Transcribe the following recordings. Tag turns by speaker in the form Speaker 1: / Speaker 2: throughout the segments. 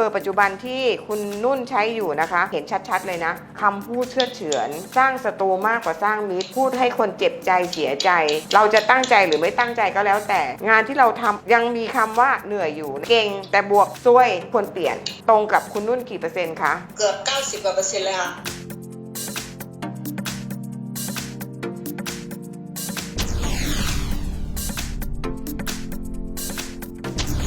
Speaker 1: เบอร์ปัจจุบันที่คุณนุ่นใช้อยู่นะคะ เห็นชัดๆเลยนะคำพูดเชื่อเฉือน สร้างศัตรูมากกว่าสร้างมิตรพูดให้คนเจ็บใจเสียใจ เราจะตั้งใจหรือไม่ตั้งใจก็แล้วแต่ งานที่เราทำยังมีคำว่าเหนื่อยอยู่ เก่ง แต่บวกซวยควรเปลี่ยนตรงกับคุณนุ่นกี่เปอร์เซ็นต์คะ
Speaker 2: เกือบ 90กว่าเปอร์เซ็นต์เลยค่ะ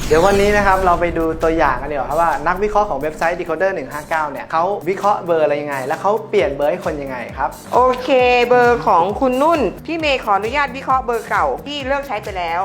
Speaker 3: เดี๋ยววันนี้นะครับเราไปดูตัวอย่างกันเดีกว่าครับว่านักวิเคราะห์ของเว็บไซต์ Decoder 159 เนี่ยเขาวิเคราะห์เบอร์อะไรยังไง แล้วเขาเปลี่ยนเบอร์ให้คนยังไงครับ
Speaker 1: โอเค เบอร์ของคุณนุ่น พี่เมย์ขออนุญาตวิเคราะห์เบอร์เก่าที่เลิกใช้ไปแล้ว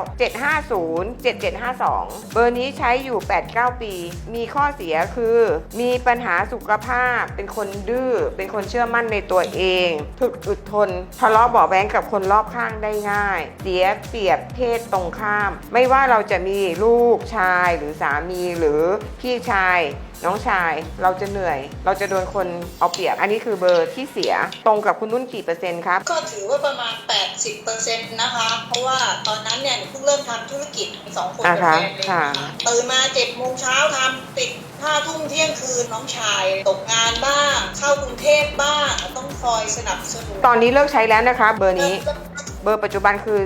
Speaker 1: 750 7752 เบอร์นี้ใช้อยู่ 8-9 ปี มีข้อเสียคือ มีปัญหาสุขภาพ เป็นคนดื้อ เป็นคนเชื่อมั่นในตัวเองถึกอึดทน ทะเลาะเบาะแว้งกับคนรอบข้างได้ง่าย เสียเปรียบเพศตรงข้าม ไม่ว่าเราจะมีลูกชายหรือสามีหรือพี่ชาย น้องชายเราจะเหนื่อย เราจะโดนคนเอาเปรียบ อันนี้คือเบอร์ที่เสียตรงกับคุณนุ่นกี่เปอร์เซ็นต์ครับ
Speaker 2: ก็ถือว่าประมาณ 80เปอร์เซ็นต์นะคะ เพราะว่าตอนนั้นเนี่ยหนูเพิ่งเริ่มทำธุรกิจสองคน
Speaker 1: อ่า
Speaker 2: กับ
Speaker 1: ฮะ
Speaker 2: แฟนเลย
Speaker 1: ค่ะ
Speaker 2: นะคะตื่นมาเจ็ดโมงเช้าทำติดห้าทุ่มเที่ยงคืนน้องชายตกงานบ้าง เข้ากรุงเทพบ้างต้องคอยสนับสนุน
Speaker 1: ตอนนี้เลิกใช้แล้วนะคะ เบอร์นี้ เบอร์ปัจจุบันคือ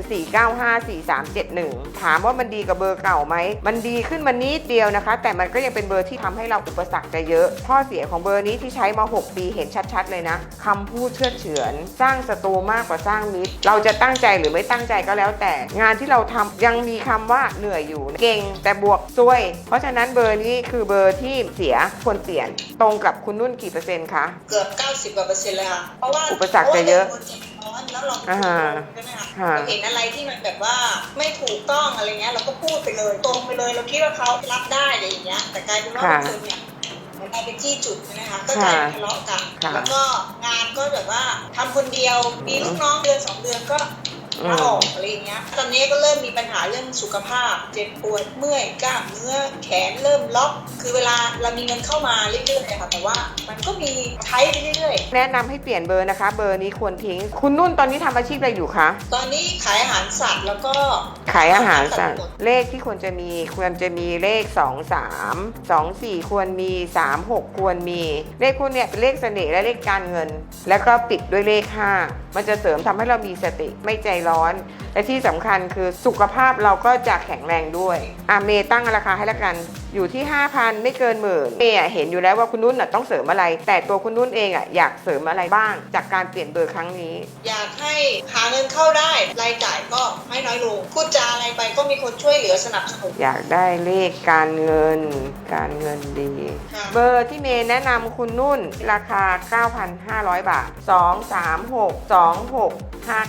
Speaker 1: 4954371 ถามว่ามันดีกับเบอร์เก่าไหม มันดีขึ้นมานิดเดียวนะคะ แต่มันก็ยังเป็นเบอร์ที่ทำให้เราอุปสรรคจะเยอะ ข้อเสียของเบอร์นี้ที่ใช้มา 6 ปีเห็นชัด ๆ เลยนะคำพูดเชื่อดเฉือน สร้างศัตรูมากกว่าสร้างมิตร เราจะตั้งใจหรือไม่ตั้งใจก็แล้ว แต่งานที่เราทำยังมีคำว่าเหนื่อยอยู่ เก่งแต่บวกซวย เพราะฉะนั้นเบอร์นี้คือเบอร์ที่เสียควรเปลี่ยน ตรงกับคุณนุ่นกี่เปอร์เซ็นต์คะ
Speaker 2: เกือบ 90กว่าเปอร์เซ็นต์เลยค่ะ เพราะว่า
Speaker 1: อุปสรรคจะเยอะ
Speaker 2: พราว่าราป็นคนใจร้อนแล้วเรา
Speaker 1: อ่าฮะ
Speaker 2: ใช่ไหมคะ
Speaker 1: ค่ะ
Speaker 2: เราเห็นอะไรที่มันแบบว่าไม่ถูกต้องอะไรเงี้ย เราก็พูดไปเลยตรงไปเลยเราคิดว่าเขารับได้อะไรอย่างเงี้ย แต่กลายเป็นว่า
Speaker 1: ค่ะ
Speaker 2: บางคนเนี่ยมันกลายเป็นจี้จุดใช่ไหมคะก็กลายเป็นทะเลาะกัน
Speaker 1: ค่ะ
Speaker 2: แล้วก็งานก็แบบว่าทำคนเดียวมีลูกน้องเดือนสองเดือนก็
Speaker 1: อืม
Speaker 2: ลาออกอะไรอย่างเงี้ย ตอนนี้ก็เริ่มมีปัญหาเรื่องสุขภาพ เจ็บปวดเมื่อยกล้ามเนื้อแขนเริ่มล็อก คือเวลาเรามีเงินเข้ามาเรื่อยๆค่ะแต่ว่ามันก็มีใช้ไปเรื่อยๆ
Speaker 1: แนะนำให้เปลี่ยนเบอร์นะคะ เบอร์นี้ควรทิ้ง คุณนุ่นตอนนี้ทำอาชีพอะไรอยู่คะ
Speaker 2: ตอนนี้ขายอาหารสัตว์แล้วก็
Speaker 1: ขายอาหารสัตว์เลขที่ควรจะมีควรจะมีเลข 2 3 2 4 ควรมี 3 6 ควรมี เลขพวกเนี้ยเป็นเลขเสน่ห์และเลขการเงิน แล้วก็ปิดด้วยเลข 5 มันจะเสริมทำให้เรามีสติไม่ใจร้อน และที่สำคัญคือสุขภาพเราก็จะแข็งแรงด้วยอาเมย์ตั้งราคาให้ละกัน อยู่ที่ 5,000 ไม่เกินหมื่นเมย์อะเห็นอยู่แล้วว่าคุณนุ่นน่ะต้องเสริมอะไร แต่ตัวคุณนุ่นเองอะอยากเสริมอะไรบ้าง จากการเปลี่ยนเบอร์ครั้งนี้
Speaker 2: อยากให้หาเงินเข้าได้รายจ่ายก็ให้น้อยลงพูดจาอะไรไปก็มีคนช่วยเหลือสนับสนุน
Speaker 1: อยากได้เลขการเงิน การเงินดี
Speaker 2: ค่ะ
Speaker 1: เบอร์ที่เมย์แนะนำคุณนุ่นราคา 9,500 บาท 2 3 6 2 6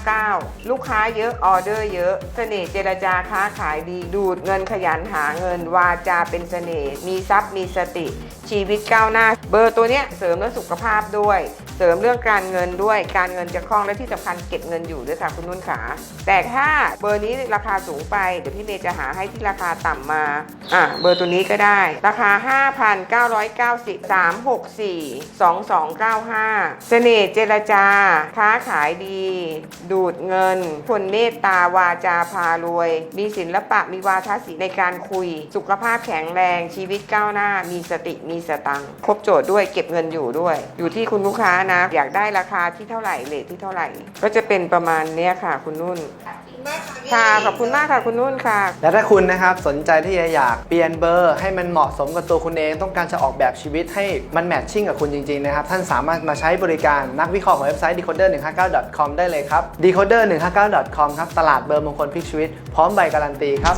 Speaker 1: 59 ลูกค้าเยอะออเดอร์เยอะ เสน่ห์เจรจาค้าขายดี ดูดเงินขยันหาเงิน วาจาเป็นเสน่ห์ มีทรัพย์มีสติ ชีวิตก้าวหน้า เบอร์ตัวเนี้ยเสริมเรื่องสุขภาพด้วย เสริมเรื่องการเงินด้วย การเงินจะคล่องและที่สำคัญเก็บเงินอยู่ด้วยค่ะคุณนุ่นขา แต่ถ้าเบอร์นี้ราคาสูงไป เดี๋ยวพี่เมย์จะหาให้ที่ราคาต่ำมา อะเบอร์ตัวนี้ก็ได้ ราคา 5,990 364 2295 เสน่ห์เจรจา ค้าขายดี ดูดเงิน คนเมตตาวาจาพารวย มีศิลปะมีวาทศิลป์ในการคุย สุขภาพแข็งแรงชีวิตก้าวหน้า มีสติมีสตังครบโจทย์ด้วยเก็บเงินอยู่ด้วย อยู่ที่คุณลูกค้านะ อยากได้ราคาที่เท่าไหร่เลทที่เท่าไหร่ ก็จะเป็นประมาณเนี้ยค่ะ คุณนุ่น
Speaker 2: มากค่ะพี่
Speaker 1: ค่ะ ขอบคุณมากค่ะคุณนุ่นค่ะ
Speaker 3: และถ้าคุณนะครับสนใจที่จะอยากเปลี่ยนเบอร์ให้มันเหมาะสมกับตัวคุณเอง ต้องการจะออกแบบชีวิตให้มันแมทชิ่งกับคุณจริงๆนะครับ ท่านสามารถมาใช้บริการนักวิเคราะห์ของเว็บไซต์ decoder 159 com ได้เลยครับ decoder 159 com ครับ ตลาดเบอร์มงคลพลิกชีวิต พร้อมใบการันตีครับ